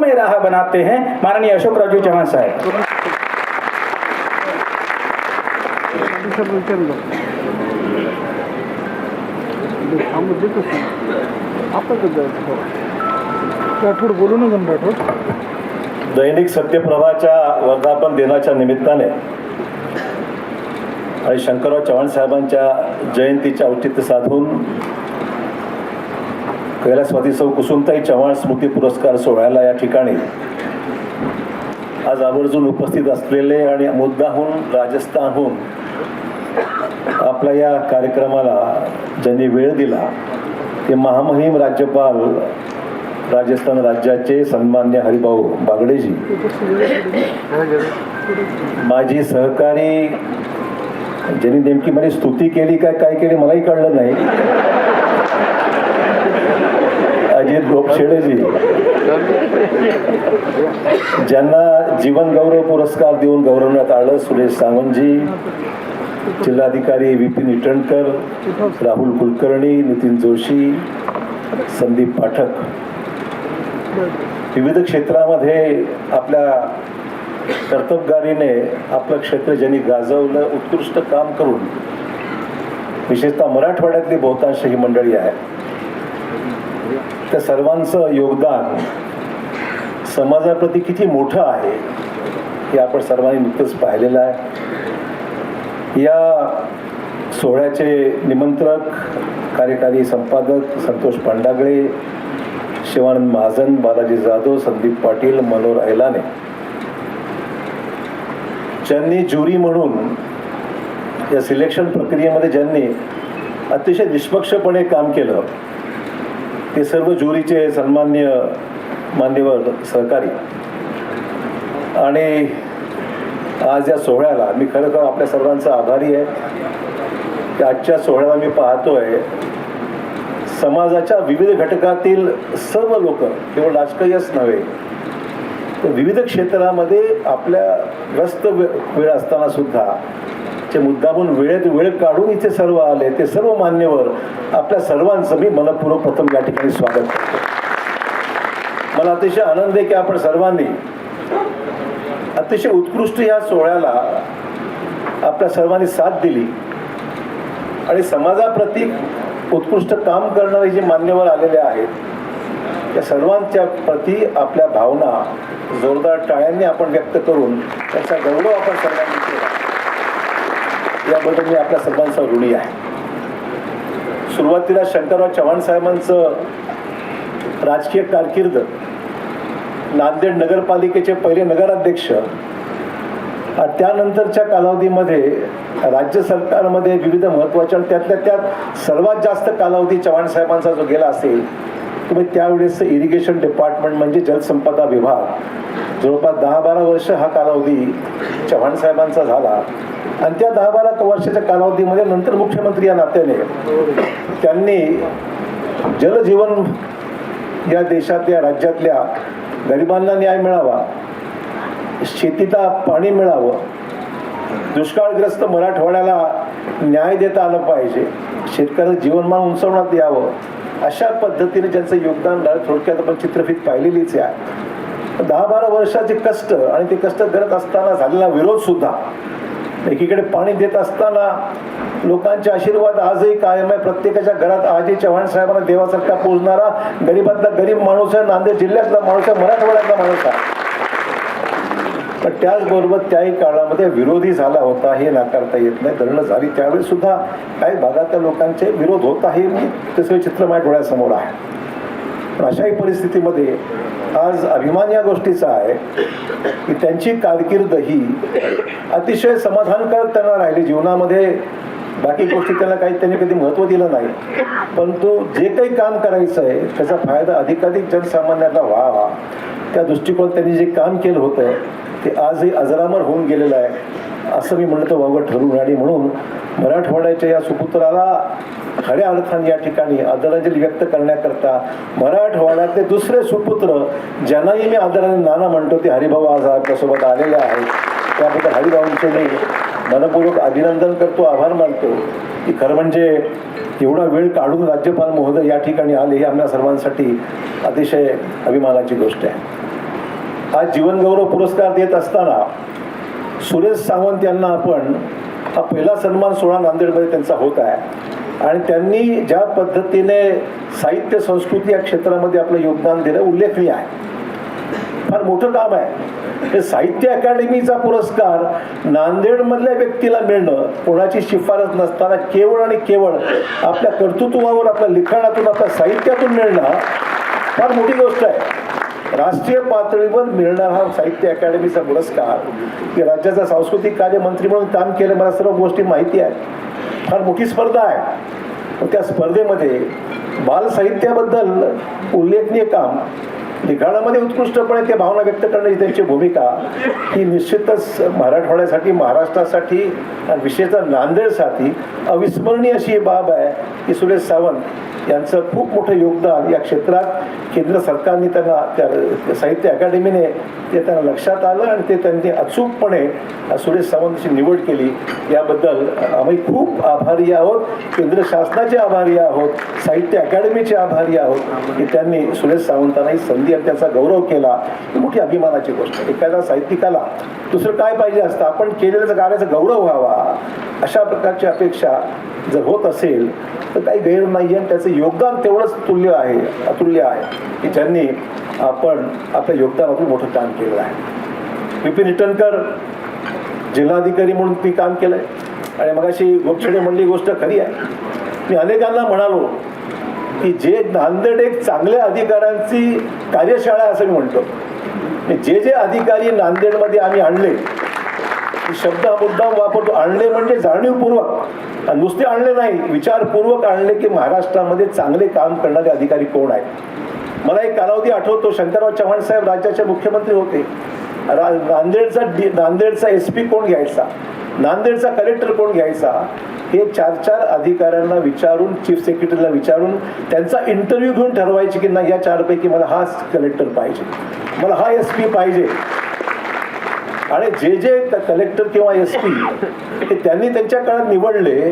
में राह बनाते हैं माननीय अशोक राजू चौहान साहेब। राठोड बोलू नका ना राठोड दैनिक सत्यप्रभाच्या वर्धापन दिनाच्या निमित्ताने आणि शंकरराव चव्हाण साहेबांच्या जयंतीचे औचित्य साधून कैलासवादी सौ कुसुमताई चव्हाण स्मृती पुरस्कार सोहळ्याला या ठिकाणी. आज आवर्जून उपस्थित असलेले आणि मुद्दाहून राजस्थानहून आपल्या या कार्यक्रमाला ज्यांनी वेळ दिला ते महामहिम राज्यपाल राजस्थान राज्याचे सन्मान्य हरिभाऊ बागडेजी माझी सहकारी ज्यांनी नेमकी माझी स्तुती केली काय काय केली मलाही कळलं नाही. अजित गोपशेडेजी ज्यांना जीवन गौरव पुरस्कार देऊन गौरवण्यात आलं सुरेश सावंतजी जिल्हाधिकारी विपिन इटणकर राहुल कुलकर्णी नितीन जोशी संदीप पाठक. विविध क्षेत्रामध्ये आपल्या कर्तबगारीने आपलं क्षेत्र ज्यांनी गाजवलं उत्कृष्ट काम करून विशेषतः मराठवाड्यातली बहुतांश ही मंडळी आहे त्या सर्वांचं योगदान समाजाप्रती किती मोठं आहे हे आपण सर्वांनी नुकतंच पाहिलेलं आहे. या सोहळ्याचे निमंत्रक कार्यकारी संपादक संतोष पांडागळे शिवानंद महाजन बालाजी जाधव संदीप पाटील मनोहर ऐलाने ज्यांनी ज्युरी म्हणून या सिलेक्शन प्रक्रियेमध्ये ज्यांनी अतिशय निष्पक्षपणे काम केलं ते सर्व ज्युरीचे सन्मान्य मान्यवर सहकारी. आणि आज या सोहळ्याला मी खरं तर आपल्या सर्वांचा आभारी आहे. की आजच्या सोहळ्याला मी पाहतोय समाजाच्या विविध घटकातील सर्व लोक केवळ राजकीयच नव्हे तर विविध क्षेत्रामध्ये आपल्या व्यस्त वेळ असताना सुद्धा जे मुद्दामून वेळेत वेळ काढून इथे सर्व आले ते सर्व मान्यवर आपल्या सर्वांचं मी मनपूर्वक प्रथम या ठिकाणी स्वागत करतो. मला अतिशय आनंद आहे की आपण सर्वांनी अतिशय उत्कृष्ट या सोहळ्याला आपल्या सर्वांनी साथ दिली. आणि समाजाप्रती उत्कृष्ट काम करणारे जे मान्यवर आलेले आहेत त्या सर्वांच्या प्रती आपल्या भावना जोरदार टाळ्यांनी आपण व्यक्त करून त्याचा गौरव आपण सर्वांनी याबद्दल मी आपल्या सर्वांचा ऋणी आहे. सुरुवातीला शंकरराव चव्हाण साहेबांचं राजकीय कारकीर्द नांदेड नगरपालिकेचे पहिले नगराध्यक्ष त्यानंतरच्या कालावधीमध्ये राज्य सरकारमध्ये विविध महत्त्वाच्या आणि त्यातल्या त्यात सर्वात जास्त कालावधी चव्हाण साहेबांचा जो गेला असेल तुम्ही त्यावेळेस इरिगेशन डिपार्टमेंट म्हणजे जलसंपदा विभाग जवळपास दहा बारा वर्ष हा कालावधी चव्हाण साहेबांचा झाला. आणि त्या दहा बारा वर्षाच्या कालावधीमध्ये नंतर मुख्यमंत्री या नात्याने त्यांनी जलजीवन या देशातल्या राज्यातल्या गरिबांना न्याय मिळावा शेतीला पाणी मिळावं दुष्काळग्रस्त मराठवाड्याला न्याय देता आलं पाहिजे शेतकऱ्याचं जीवनमान उंचवण्यात यावं अशा पद्धतीने ज्यांचं योगदान थोडक्यात आपण चित्रफित पाहिलेलीच आहे. दहा बारा वर्षाचे कष्ट आणि ते कष्ट करत असताना झालेला विरोध सुद्धा एकीकडे पाणी देत असताना लोकांचे आशीर्वाद आजही कायम आहे. प्रत्येकाच्या घरात आजही चव्हाण साहेबांना देवासारखा पोचणारा गरीबातला गरीब माणूस आहे नांदेड जिल्ह्यातला माणूस आहे मराठवाड्यातला माणूस आहे. पण त्याचबरोबर त्याही काळामध्ये विरोधी झाला होता हे नाकारता येत नाही. धरणं झाली त्यावेळी सुद्धा काही भागातल्या लोकांचे विरोध होता हे तसं चित्र माझ्या डोळ्यासमोर आहे. पण अशाही परिस्थितीमध्ये आज अभिमान या गोष्टीचा आहे की त्यांची कारकीर्द ही अतिशय समाधानकारक त्यांना राहिली. जीवनामध्ये बाकी गोष्टी त्यांना काही त्यांनी कधी महत्त्व दिलं नाही. परंतु जे काही काम करायचं आहे त्याचा फायदा अधिकाधिक जनसामान्यांना व्हावा. त्या दृष्टिकोन त्यांनी जे काम केलं होतं ते आजही अजरामर होऊन गेलेलं आहे असं मी म्हणलं तर वावं ठरवून. आणि म्हणून मराठवाड्याच्या या सुपुत्राला खऱ्या अर्थाने या ठिकाणी आदरांजली व्यक्त करण्याकरता मराठवाड्यातले दुसरे सुपुत्र ज्यांनाही मी आदराने नाना म्हणतो ते हरिभाऊ आज आपल्यासोबत आलेले आहेत. त्याबद्दल हरिभाऊंचे मी मनपूर्वक अभिनंदन करतो आभार मानतो. की खरं म्हणजे एवढा वेळ काढून राज्यपाल महोदय या ठिकाणी आले ही आम्हाला सर्वांसाठी अतिशय अभिमानाची गोष्ट आहे. आज जीवनगौरव पुरस्कार देत असताना सुरेश सावंत यांना आपण हा पहिला सन्मान सोहळा नांदेडमध्ये त्यांचा होत आहे. आणि त्यांनी ज्या पद्धतीने साहित्य संस्कृती या क्षेत्रामध्ये आपलं योगदान दिलं उल्लेखनीय आहे. फार मोठं काम आहे. हे साहित्य अकादमीचा पुरस्कार नांदेडमधल्या व्यक्तीला मिळणं कोणाची शिफारस नसताना केवळ आणि केवळ आपल्या कर्तृत्वावर आपल्या लिखाणातून आपल्या साहित्यातून मिळणं फार मोठी गोष्ट आहे. राष्ट्रीय पातळीवर मिळणारा हा साहित्य अकादमीचा पुरस्कार की राज्याचा सांस्कृतिक कार्यमंत्री म्हणून काम केलं मला सर्व गोष्टी माहिती आहेत. फार मोठी स्पर्धा आहे. पण त्या स्पर्धेमध्ये बालसाहित्याबद्दल उल्लेखनीय काम लिखाणामध्ये उत्कृष्टपणे ते भावना व्यक्त करण्याची त्यांची भूमिका ही निश्चितच मराठवाड्यासाठी महाराष्ट्रासाठी आणि विशेषतः नांदेडसाठी अविस्मरणीय अशी बाब आहे की सुरेश सावंत यांचं खूप मोठं योगदान या क्षेत्रात केंद्र सरकारने त्यांना त्या साहित्य अकादमीने ते त्यांना लक्षात आलं आणि ते त्यांनी अचूकपणे सुरेश सावंतची निवड केली. याबद्दल आम्ही खूप आभारी आहोत. केंद्र शासनाचे आभारी आहोत. साहित्य अकादमीचे आभारी आहोत की त्यांनी सुरेश सावंतांना ही संधी आणि त्याचा गौरव केला ही मोठी अभिमानाची गोष्ट एखाद्या साहित्यिकाला दुसरं काय पाहिजे असतं? आपण केलेल्या गाण्याचा गौरव व्हावा अशा प्रकारची अपेक्षा जर होत असेल तर काही गैर नाही आहे त्याचं योगदान तेवढंच तुल्य आहे अतुल्य आहे की ज्यांनी आपण आपल्या योगदानातून मोठं काम केलं आहे. विपिन इटनकर जिल्हाधिकारी म्हणून मी काम केलं आहे आणि मग अशी गोपछडे म्हणली गोष्ट खरी आहे. मी अनेकांना म्हणालो की जे नांदेड एक चांगल्या अधिकाऱ्यांची कार्यशाळा असं मी म्हणतो. की जे जे अधिकारी नांदेडमध्ये आम्ही आणले शब्द हा मुद्दाम वापरतो. आणले म्हणजे जाणीवपूर्वक. नुसते आणले नाही विचारपूर्वक आणले की महाराष्ट्रामध्ये चांगले काम करणारे अधिकारी कोण आहेत? मला एक कालावधी आठवतो. शंकरराव चव्हाण साहेब राज्याचे मुख्यमंत्री होते. नांदेडचा नांदेडचा एस पी कोण घ्यायचा? नांदेडचा कलेक्टर कोण घ्यायचा? हे चार चार अधिकाऱ्यांना विचारून चीफ सेक्रेटरीला विचारून त्यांचा इंटरव्ह्यू घेऊन ठरवायचे की नाही या चारपैकी मला हा कलेक्टर पाहिजे. मला हा एस पी पाहिजे. आणि जे जे कलेक्टर किंवा एस पी हे त्यांनी त्यांच्या काळात निवडले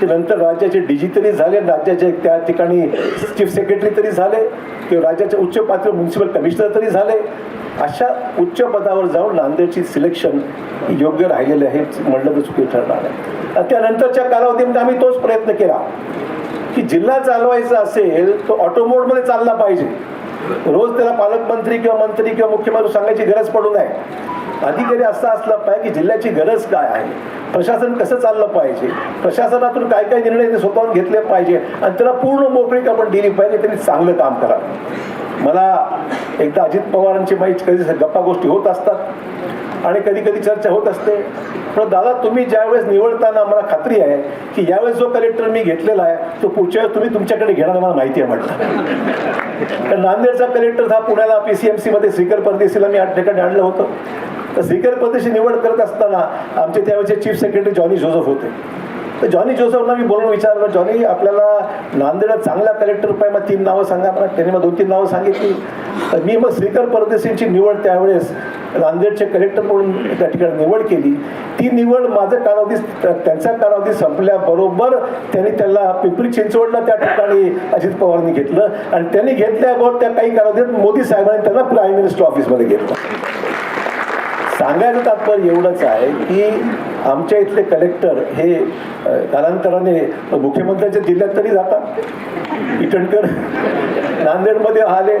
की नंतर राज्याचे डीजी तरी झाले राज्याचे त्या ठिकाणी चीफ सेक्रेटरी तरी झाले. किंवा राज्याचे उच्च पातळी म्युन्सिपल कमिशनर तरी झाले. अशा उच्च पदावर जाऊन नांदेडची सिलेक्शन योग्य राहिलेले आहे म्हणलं तर चुकी ठरणार आहे. त्यानंतरच्या कालावधीमध्ये आम्ही तोच प्रयत्न केला की जिल्हा चालवायचा असेल तो ऑटोमोडमध्ये चालला पाहिजे. रोज त्याला पालकमंत्री किंवा मंत्री किंवा मुख्यमंत्री सांगायची गरज पडू नये. अधिकारी असा असला पाहिजे की जिल्ह्याची गरज काय आहे? प्रशासन कसं चाललं पाहिजे? प्रशासनातून काय काय निर्णय स्वतःहून घेतले पाहिजे? आणि त्याला पूर्ण मोकळीक आपण दिली पाहिजे त्यांनी चांगलं काम करावं. मला एकदा अजित पवारांची माहिती कधी गप्पा गोष्टी होत असतात. आणि कधी कधी चर्चा होत असते. पण दादा तुम्ही ज्यावेळेस निवडताना मला खात्री आहे की यावेळेस जो कलेक्टर मी घेतलेला आहे तो पुढच्या वेळेस तुम्ही तुमच्याकडे घेणार मला माहिती आहे म्हटलं. तर नांदेडचा कलेक्टर हा पुण्याला पी सी एम सीमध्ये श्रीकर परदेशीला मी आठ ठिकाणी आणलं होतं. तर श्रीकर परदेशी निवड करत असताना आमचे त्यावेळेचे चीफ सेक्रेटरी जॉनी जोझफ होते. तर जॉनी जोसेफना मी बोलून विचारलं जॉनी आपल्याला नांदेडात चांगला कलेक्टर पाहिजे मग तीन नावं सांगा मला त्याने मग दोन तीन नावं सांगितली. तर मी मग श्रीकर परदेशींची निवड त्यावेळेस नांदेडचे कलेक्टर म्हणून त्या ठिकाणी निवड केली. ती निवड माझा कालावधी त्यांचा कालावधी संपल्याबरोबर त्यांनी त्याला पिंपरी चिंचवडला त्या ठिकाणी अजित पवारांनी घेतलं. आणि त्यांनी घेतल्याबरोबर त्या काही कालावधीत मोदी साहेबांनी त्यांना प्राईम मिनिस्टर ऑफिसमध्ये घेतलं. सांगायचं तात्पर्य एवढंच आहे की आमच्या इथले कलेक्टर हे कालांतराने मुख्यमंत्र्यांच्या जिल्ह्यात तरी जातात. इटणकर नांदेडमध्ये आले.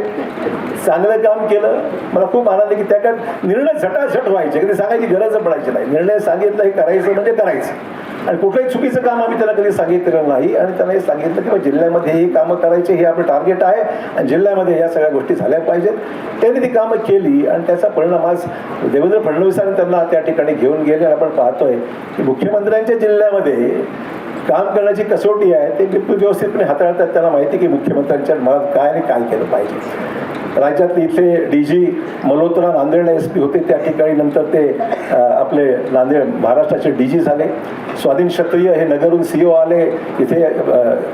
चांगलं काम केलं. मला खूप आनंद आहे की त्या निर्णय झटाझट व्हायचे. कधी सांगायची गरज पडायची नाही. निर्णय सांगितलं हे करायचं म्हणजे करायचं. आणि कुठलंही चुकीचं काम आम्ही त्याला कधी सांगितलं नाही आणि त्याला हे सांगितलं की बा जिल्ह्यामध्ये ही कामं करायची हे आपलं टार्गेट आहे आणि जिल्ह्यामध्ये या सगळ्या गोष्टी झाल्या पाहिजेत. त्यांनी ती कामं केली आणि त्याचा परिणाम आज देवेंद्र फडणवीसांनी त्यांना त्या ठिकाणी घेऊन गेले आणि आपण पाहतोय की मुख्यमंत्र्यांच्या जिल्ह्यामध्ये काम करण्याची कसोटी आहे ते बिलकुल व्यवस्थितपणे हाताळतात. त्यांना माहिती की मुख्यमंत्र्यांच्या मनात काय आणि काय केलं पाहिजे. राज्यातले इथले डी जी मल्होत्रा नांदेडला एस पी होते त्या ठिकाणी नंतर ते आपले नांदेड महाराष्ट्राचे डी जी झाले. स्वाधीन क्षत्रिय हे नगरहून सी आले. इथे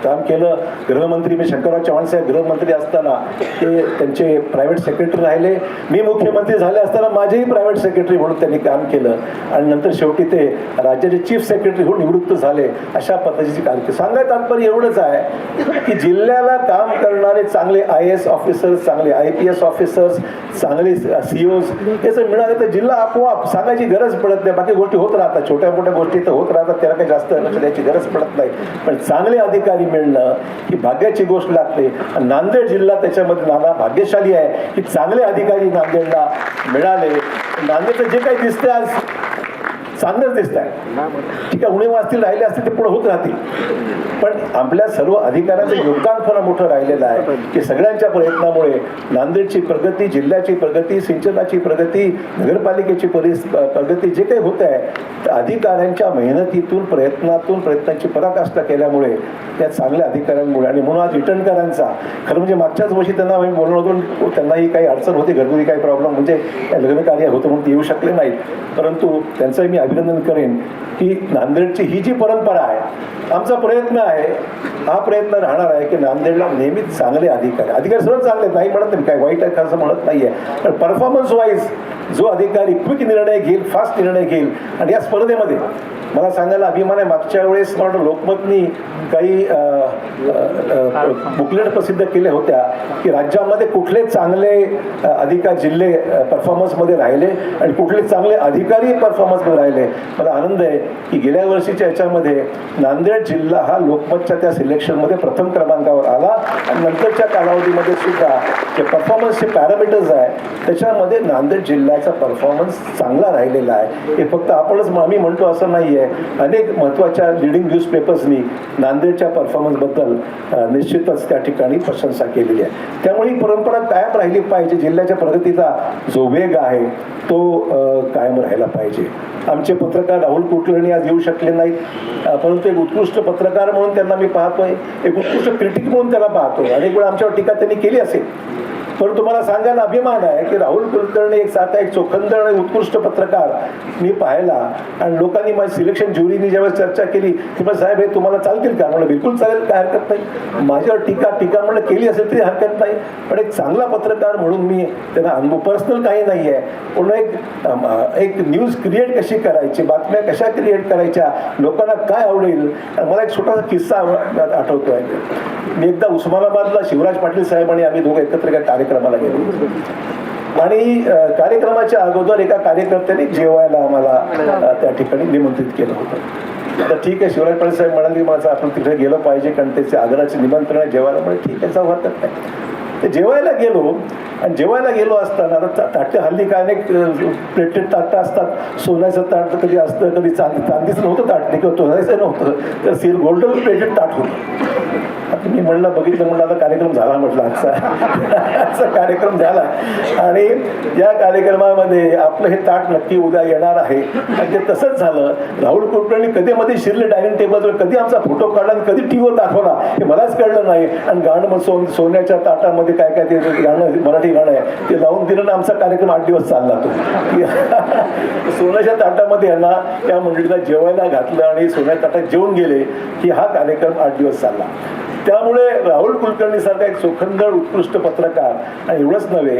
काम केलं. गृहमंत्री मी शंकरराव चव्हाण साहेब गृहमंत्री असताना ते त्यांचे प्रायव्हेट सेक्रेटरी राहिले. मी मुख्यमंत्री झाले असताना माझेही प्रायव्हेट सेक्रेटरी म्हणून त्यांनी काम केलं. आणि नंतर शेवटी ते राज्याचे चीफ सेक्रेटरी होऊन निवृत्त झाले. अशा पद्धतीची काम. केली सांगाय तात्पर्य एवढंच आहे की जिल्ह्याला काम करणारे चांगले आय एस ऑफिसर चांगले I I P S officers चांगले सी ओज हे सगळे मिळाले तर जिल्हा आपोआप सांगायची गरज पडत नाही. बाकी गोष्टी होत राहतात. छोट्या मोठ्या गोष्टी तर होत राहतात. त्याला काही जास्त लक्ष द्यायची गरज पडत नाही. पण चांगले अधिकारी मिळणं ही भाग्याची गोष्ट लागते. आणि नांदेड जिल्हा त्याच्यामध्ये नाना भाग्यशाली आहे की चांगले अधिकारी नांदेडला मिळाले. नांदेडचं जे काही दिसते आज चांगलंच दिसत आहे. ठीक आहे उणे वाचतील राहिले असतील ते पुढे होत राहतील. पण आपल्या सर्व अधिकाऱ्यांचं योगदान फार मोठं राहिलेलं आहे की सगळ्यांच्या प्रयत्नामुळे नांदेडची प्रगती जिल्ह्याची प्रगती सिंचनाची प्रगती नगरपालिकेची परिस प्रगती जे काही होत आहे अधिकाऱ्यांच्या मेहनतीतून प्रयत्नातून प्रयत्नांची पराकाष्ठा केल्यामुळे त्या चांगल्या अधिकाऱ्यांमुळे आणि म्हणून आज रिटर्नकरांचा खरं म्हणजे मागच्याच वर्षी त्यांना आम्ही बोललो होतो त्यांनाही काही अडचण होती घरगुती काही प्रॉब्लेम म्हणजे लग्न कार्य होतं म्हणून ते येऊ शकले नाहीत. परंतु त्यांचंही मी अभिनंदन करेन. की नांदेडची ही जी परंपरा आहे आमचा प्रयत्न आहे हा प्रयत्न राहणार आहे की नांदेडला नेहमीच चांगले अधिकारी अधिकारी सर्व चांगले नाही म्हणत नाही काय वाईट आहे असं म्हणत नाही आहे पण परफॉर्मन्स वाईज जो अधिकारी क्विक निर्णय घेईल फास्ट निर्णय घेईल आणि या स्पर्धेमध्ये मला सांगायला अभिमान आहे मागच्या वेळेस मला लोकमतनी काही बुकलेट प्रसिद्ध केल्या होत्या की राज्यामध्ये कुठले चांगले अधिकार जिल्हे परफॉर्मन्समध्ये राहिले आणि कुठले चांगले अधिकारी परफॉर्मन्समध्ये राहिले. मला आनंद आहे की गेल्या वर्षीच्या याच्यामध्ये नांदेड जिल्हा हा लोकमतच्या त्या सिलेक्शनमध्ये प्रथम क्रमांकावर आला आणि नंतरच्या कालावधीमध्ये सुद्धा जे परफॉर्मन्सचे पॅरामीटर्स आहे त्याच्यामध्ये नांदेड जिल्ह्याचा परफॉर्मन्स चांगला राहिलेला आहे. हे फक्त आपणच आम्ही म्हणतो असं नाही आहे अनेक महत्त्वाच्या लिडिंग न्यूजपेपर्सनी नांदेडच्या परफॉर्मन्सबद्दल बद्दल निश्चितच त्या ठिकाणी प्रशंसा केलेली आहे. त्यामुळे ही परंपरा कायम राहिली पाहिजे. जिल्ह्याच्या प्रगतीचा जो वेग आहे तो कायम राहायला पाहिजे. आमचे पत्रकार राहुल कुलकर्णी आज येऊ शकले नाहीत. परंतु एक उत्कृष्ट पत्रकार म्हणून त्यांना मी पाहतोय. एक उत्कृष्ट क्रिटिक म्हणून त्यांना पाहतोय. अनेक वेळा आमच्यावर टीका त्यांनी केली असेल. पण तुम्हाला सांगायला अभिमान आहे की राहुल कुलकर्णी एक साधा एक चोखंद आणि उत्कृष्ट पत्रकार मी पाहिला. आणि लोकांनी माझी सिलेक्शन ज्युरीनी ज्यावेळेस चर्चा केली की मग साहेब हे तुम्हाला चालतील का? म्हणलं बिलकुल चालेल काय हरकत नाही. माझ्यावर टीका टीका म्हणलं केली असेल तरी हरकत नाही. पण एक चांगला पत्रकार म्हणून मी त्यांना अनुभव पर्सनल काही नाही आहे पण एक एक न्यूज क्रिएट कशी करायची? बातम्या कशा क्रिएट करायच्या? लोकांना काय आवडेल? मला एक छोटासा किस्सा आठवतो आहे मी एकदा उस्मानाबादला शिवराज पाटील साहेब आणि आम्ही दोघं एकत्र एका कार्यक्रमाला गेलो आणि कार्यक्रमाच्या अगोदर एका कार्यकर्त्याने जेवायला आम्हाला त्या ठिकाणी निमंत्रित केलं होतं. तर ठीक आहे शिवराज पाटील साहेब म्हणाले माझं आपण तिकडे गेलं पाहिजे कारण त्याचे आग्राचे निमंत्रण आहे जेवायला. म्हणजे ठीक आहे जाऊ हरकत नाही. ते जेवायला गेलो. आणि जेवायला गेलो असताना आता ता- ताटं हल्ली काय अनेक प्लेटेड ताटं असतात. सोन्याचं ताट तर कधी असतं कधी चांदी चांदीचं नव्हतं ताट नाही किंवा सोन्याचं नव्हतं. तर सिल गोल्डन प्लेटेड ताट होतं. आता मी म्हणलं बघितलं म्हणलं आता कार्यक्रम झाला म्हटलं आजचा. आजचा कार्यक्रम झाला. आणि या कार्यक्रमामध्ये आपलं हे ताट नक्की उद्या येणार आहे. आणि ते तसंच झालं. राहुल कुलकर्णी कधी मध्ये शिरले डायनिंग टेबलवर कधी आमचा फोटो काढला आणि कधी टीव्हीवर दाखवला हे मलाच कळलं नाही. आणि गाणं सोन सोन्याच्या ताटामध्ये काय काय ते गाणं मराठी गाणं आहे ते लावून दिलं ना आमचा कार्यक्रम आठ दिवस चालला तो. सोन्याच्या ताटामध्ये यांना त्या मंडळीला जेवायला घातलं आणि सोन्याच्या ताटात जेवून गेले की हा कार्यक्रम आठ दिवस चालला. त्यामुळे राहुल कुलकर्णी सारखा एक चोखंदळ उत्कृष्ट पत्रकार आणि एवढंच नव्हे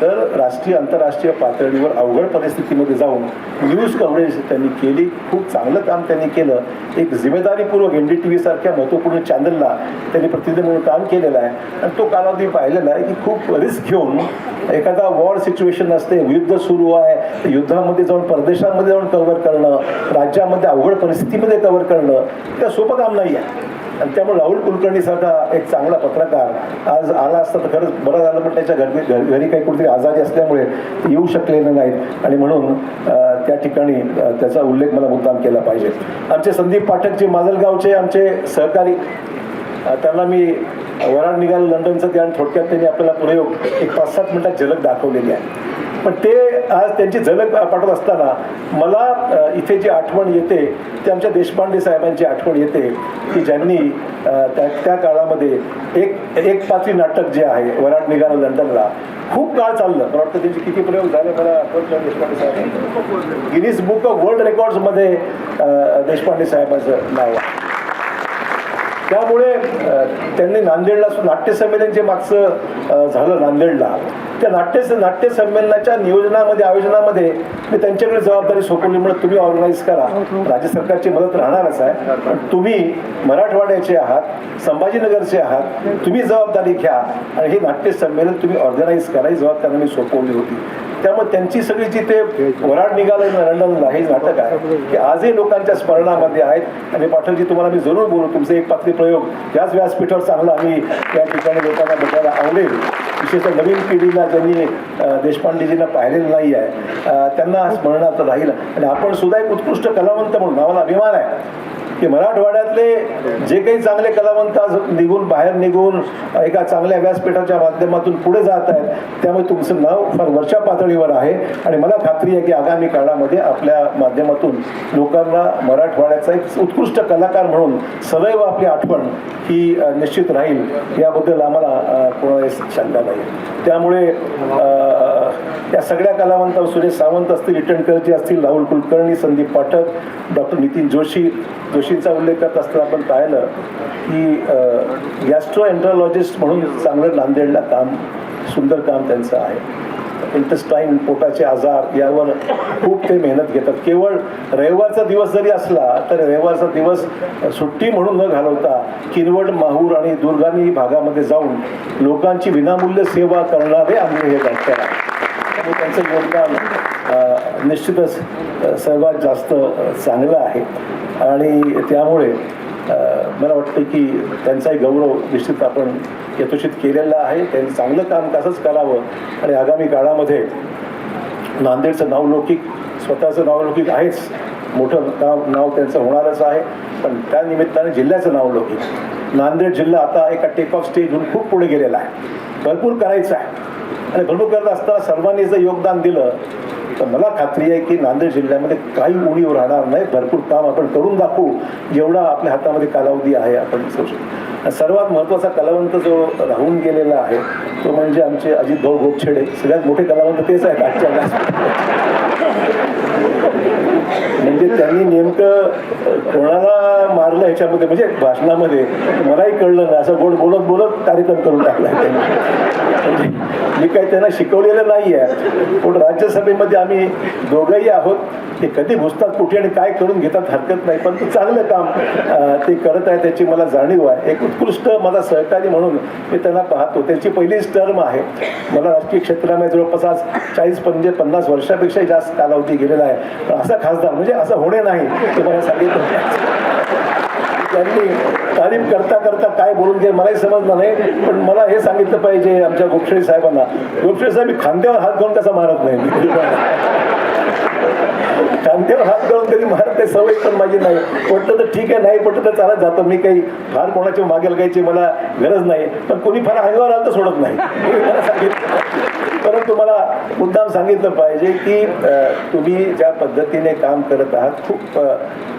तर राष्ट्रीय आंतरराष्ट्रीय पातळीवर अवघड परिस्थितीमध्ये जाऊन न्यूज कव्हरेज त्यांनी केली खूप चांगलं काम त्यांनी केलं. एक जिम्मेदारीपूर्वक एन डी टी व्ही सारख्या महत्त्वपूर्ण चॅनलला त्यांनी प्रतिनिधी म्हणून काम केलेलं आहे. आणि तो कालावधी पाहिलेला आहे की खूप रिस्क घेऊन एखादा वॉर सिच्युएशन असते युद्ध सुरू आहे युद्धामध्ये जाऊन परदेशामध्ये जाऊन कव्हर करणं राज्यामध्ये अवघड परिस्थितीमध्ये कव्हर करणं त्या सोपं काम नाही आहे आणि त्यामुळे राहुल कुलकर्णी सारखा एक चांगला पत्रकार आज आला असता तर खरंच बरं झालं पण त्याच्या घरी घरी घरी काही कुठेतरी आजारी असल्यामुळे ते येऊ शकलेले नाहीत. आणि म्हणून त्या ठिकाणी त्याचा उल्लेख मला मुद्दाम केला पाहिजे. आमचे संदीप पाठक जे माजलगावचे आमचे सहकारी त्यांना मी वराड निघालं लंडनचं ते आणि थोडक्यात त्यांनी आपल्याला प्रयोग एक पाच सात मिनटात झलक दाखवलेली आहे. पण ते आज त्यांची झलक पाठवत असताना मला इथे जी आठवण येते ते आमच्या देशपांडे साहेबांची आठवण येते की ज्यांनी त्या त्या काळामध्ये एक एक पाचवी नाटक जे आहे वराड निघालं लंडनला खूप काळ चाललं. मला वाटतं त्यांचे किती प्रयोग झाले मला आठवण Deshpande saheb. Guinness book of world रेकॉर्ड्समध्ये Deshpande साहेबांचं नाव आहे. त्यामुळे त्यांनी नांदेडला नाट्यसंमेलन जे मागचं झालं नांदेडला. त्या नाट्य नाट्यसंमेलनाच्या नियोजनामध्ये आयोजनामध्ये मी त्यांच्याकडे जबाबदारी सोपवली म्हणून तुम्ही ऑर्गनाईज करा. राज्य सरकारची मदत राहणारच आहे. पण तुम्ही मराठवाड्याचे आहात संभाजीनगरचे आहात तुम्ही जबाबदारी घ्या आणि हे नाट्यसंमेलन तुम्ही ऑर्गनाईज करा. ही जबाबदारी मी सोपवली होती. त्यामुळे त्यांची सगळी जी ते वराड निघालं लंडनला हे नाटक आहे. की आजही लोकांच्या स्मरणामध्ये आहेत. आणि पाठवजी तुम्हाला मी जरूर बोलू. तुमचे एक पात्री प्रयोग याच व्यासपीठावर चांगला आम्ही या ठिकाणी लोकांना बघायला आवडेल. विशेषतः नवीन पिढीला ज्यांनी देशपांडेजींना पाहिलेलं नाही आहे त्यांना स्मरणार्थ राहील. आणि आपण सुद्धा एक उत्कृष्ट कलावंत म्हणून आम्हाला अभिमान आहे. की मराठवाड्यातले जे काही चांगले कलावंत आज निघून बाहेर निघून एका चांगल्या व्यासपीठाच्या माध्यमातून पुढे जात आहेत त्यामुळे तुमचं नाव फार वरच्या पातळीवर आहे. आणि मला खात्री आहे की आगामी काळामध्ये आपल्या माध्यमातून लोकांना मराठवाड्याचा एक उत्कृष्ट कलाकार म्हणून सदैव आपली आठवण ही निश्चित राहील. याबद्दल आम्हाला कोणाला शंका नाही. त्यामुळे त्या या सगळ्या कलावंतांवर सुरेश सावंत असतील इटणकरजी असतील राहुल कुलकर्णी संदीप पाठक डॉक्टर नितीन जोशी जोशींचा उल्लेख करत असताना आपण पाहिलं की गॅस्ट्रो एन्ट्रॉलॉजिस्ट म्हणून चांगलं नांदेडला काम सुंदर काम त्यांचं आहे. इंटेस्टाईन पोटाचे आजार यावर खूप ते मेहनत घेतात. केवळ रविवारचा दिवस जरी असला तर रविवारचा दिवस सुट्टी म्हणून न घालवता किरवड माहूर आणि दुर्गामी भागामध्ये जाऊन लोकांची विनामूल्य सेवा करणारे आम्ही हे डॉक्टर आहे हे त्यांचं योगदान निश्चितच सर्वात जास्त चांगलं आहे. आणि त्यामुळे मला वाटतं की त्यांचाही गौरव निश्चित आपण यथोचित केलेला आहे. त्यांनी चांगलं काम कसंच करावं. आणि आगामी काळामध्ये नांदेडचं नावलौकिक स्वतःचं नावलौकिक आहेच. मोठं नाव नाव त्यांचं होणारच आहे. पण त्या निमित्ताने जिल्ह्याचं नावलौकिक नांदेड जिल्हा आता एका टेक ऑफ स्टेजहून खूप पुढे गेलेला आहे. भरपूर करायचं आहे. आणि भरपूर करत असताना सर्वांनी जर योगदान दिलं तर मला खात्री आहे की नांदेड जिल्ह्यामध्ये काही उणीव राहणार नाही. भरपूर काम आपण करून दाखवू जेवढा आपल्या हातामध्ये कालावधी आहे आपण करू शकतो. सर्वात महत्त्वाचा कलावंत जो राहून गेलेला आहे तो म्हणजे आमचे अजित भाऊ गोपछेडे. सगळ्यात मोठे कलावंत तेच आहेत आजच्या म्हणजे त्यांनी नेमकं कोणाला मारलं ह्याच्यामध्ये? म्हणजे भाषणामध्ये मलाही कळलं नाही. असं गोड बोलत बोलत कार्यक्रम करून टाकला त्यांनी. म्हणजे मी काही त्यांना शिकवलेलं नाही आहे पण राज्यसभेमध्ये आम्ही दोघंही आहोत. ते कधी घुसतात कुठे आणि काय करून घेतात हरकत नाही. पण ते चांगलं काम ते करत आहे त्याची मला जाणीव आहे. एक उत्कृष्ट माझा सहकारी म्हणून मी त्यांना पाहतो. त्यांची पहिलीच टर्म आहे. मला राजकीय क्षेत्रामध्ये जवळपास आज चाळीस पंचे पन्नास वर्षापेक्षा जास्त कालावधी गेलेला आहे. असा खासदार म्हणजे असं होणे नाही ते मला सांगितलं. त्यांनी तारीफ करता करता काय बोलून घे मलाही समजलं नाही पण मला हे सांगितलं पाहिजे आमच्या गोपशेळी साहेबांना. गोपशेळी साहेब मी खांद्यावर हात घालून कसा मारत नाही. खांद्यावर हात घालून कधी मारत नाही सवय पण माझी नाही. पटलं तर ठीक आहे नाही पटलं तर चालत जातो. मी काही फार कोणाच्या मागे लागायची मला गरज नाही. पण कोणी फार अंगावर आलं तर सोडत नाही. मला सांगितलं. परंतु मला मुद्दाम सांगितलं पाहिजे की तुम्ही ज्या पद्धतीने काम करत आहात खूप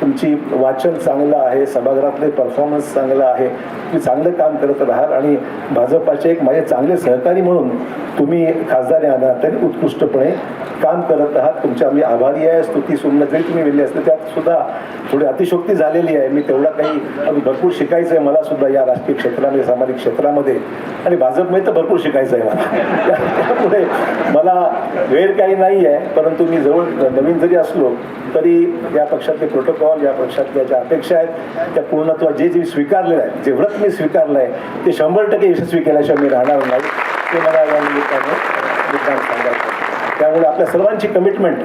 तुमची वाचन चांगलं आहे सभागृहातले परफॉर्मन्स चांगलं आहे तुम्ही चांगलं काम करत राहाल आणि भाजपाचे एक माझे चांगले सहकारी म्हणून तुम्ही खासदार या नात्याने उत्कृष्टपणे काम करत आहात. तुमच्या आम्ही आभारी आहे स्तुती सुमन जरी तुम्ही वेळली असते त्या सुद्धा थोडी अतिशोक्ती झालेली आहे. मी तेवढा काही अजून भरपूर शिकायचं आहे मला सुद्धा या राजकीय क्षेत्रामध्ये सामाजिक क्षेत्रामध्ये. आणि भाजपमध्ये तर भरपूर शिकायचं आहे मला. त्यामुळे मला वेळ काही नाही आहे परंतु मी जवळ नवीन जरी असलो तरी या पक्षातले प्रोटोकॉल या पक्षातल्या ज्या अपेक्षा आहेत त्या पूर्णत्व जे जे स्वीकारलेलं आहे जेवढंच मी स्वीकारलं आहे ते शंभर टक्के यशस्वी केल्याशिवाय मी राहणार नाही. ते मला या निमित्ताने सांगायचं त्यामुळे आपल्या सर्वांची कमिटमेंट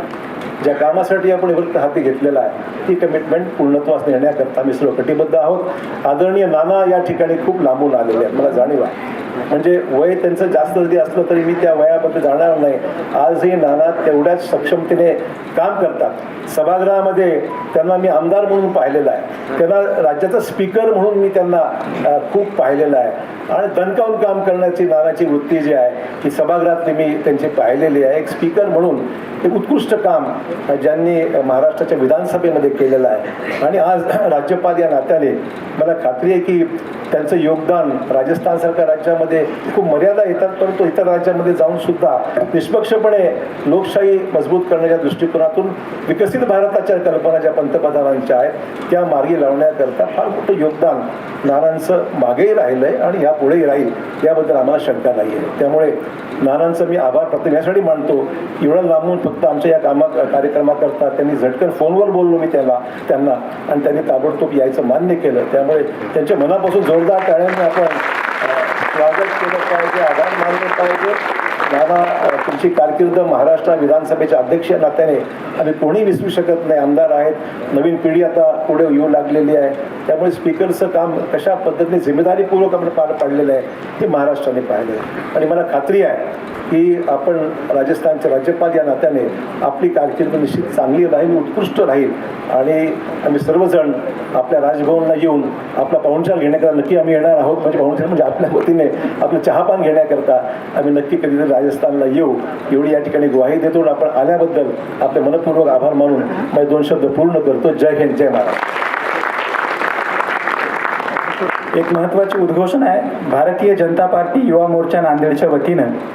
ज्या कामासाठी आपण हे हाती घेतलेला आहे ती कमिटमेंट पूर्णत्वास नेण्याकरता मी सर्व कटिबद्ध आहोत. आदरणीय नाना या ठिकाणी खूप लांबून आलेले आहेत. मला जाणीव आहे. म्हणजे वय त्यांचं जास्त जरी असलं तरी मी त्या वयाबद्दल जाणार नाही. आजही नाना तेवढ्याच सक्षमतेने काम करतात. सभागृहामध्ये त्यांना मी आमदार म्हणून पाहिलेला आहे. त्यांना राज्याचा स्पीकर म्हणून मी त्यांना खूप पाहिलेलं आहे. आणि दणकावून काम करण्याची नानाची वृत्ती जी आहे ती सभागृहातली मी त्यांची पाहिलेली आहे. एक स्पीकर म्हणून एक उत्कृष्ट काम ज्यांनी महाराष्ट्राच्या विधानसभेमध्ये केलेलं आहे. आणि आज राज्यपाल या नात्याने मला खात्री आहे की त्यांचं योगदान राजस्थानसारख्या राज्यामध्ये राज्यामध्ये खूप मर्यादा येतात परंतु इतर राज्यामध्ये जाऊन सुद्धा निष्पक्षपणे लोकशाही मजबूत करण्याच्या दृष्टिकोनातून विकसित भारताच्या कल्पना ज्या पंतप्रधानांच्या आहेत त्या मार्गी लावण्याकरता फार मोठं योगदान नानांचं मागेही राहिलं आहे आणि यापुढेही राहील याबद्दल आम्हाला शंका नाही आहे त्यामुळे नानांचं मी आभार प्रथम यासाठी मानतो. एवढं लांबून फक्त आमच्या या कामा कार्यक्रमाकरता त्यांनी झटकन फोनवर बोललो मी त्याला त्यांना आणि त्यांनी ताबडतोब यायचं मान्य केलं. त्यामुळे त्यांच्या मनापासून जोरदार टाळ्यांनी आपण पाहिजे आभार मानले पाहिजे नाना अ, तुमची कारकीर्द महाराष्ट्र विधानसभेच्या अध्यक्ष या नात्याने आम्ही कोणी विसरू शकत नाही. आमदार आहेत. नवीन पिढी आता पुढे येऊ लागलेली आहे. त्यामुळे स्पीकरचं काम कशा पद्धतीने जिम्मेदारीपूर्वक आपण पार पाडलेलं आहे हे महाराष्ट्राने पाहिलं आहे. आणि मला खात्री आहे की आपण राजस्थानचे राज्यपाल या नात्याने आपली कारकीर्द निश्चित चांगली राहील उत्कृष्ट राहील. आणि आम्ही सर्वजण आपल्या राजभवनला येऊन आपला पाहुणचार घेण्याकरता नक्की आम्ही येणार आहोत. म्हणजे पाहुणचार म्हणजे आपल्या वतीने आपलं चहापान घेण्याकरता आम्ही नक्की कधीतरी राजस्थानला येऊ. एवढी या ठिकाणी ग्वाही देतो. आपण आल्याबद्दल आपले मनपूर्वक आभार मानून माझे दोन शब्द पूर्ण करतो. जय हिंद जय महाराज एक महत्त्वाची उद्घोषणा आहे. भारतीय जनता पार्टी युवा मोर्चा नांदेडच्या वतीनं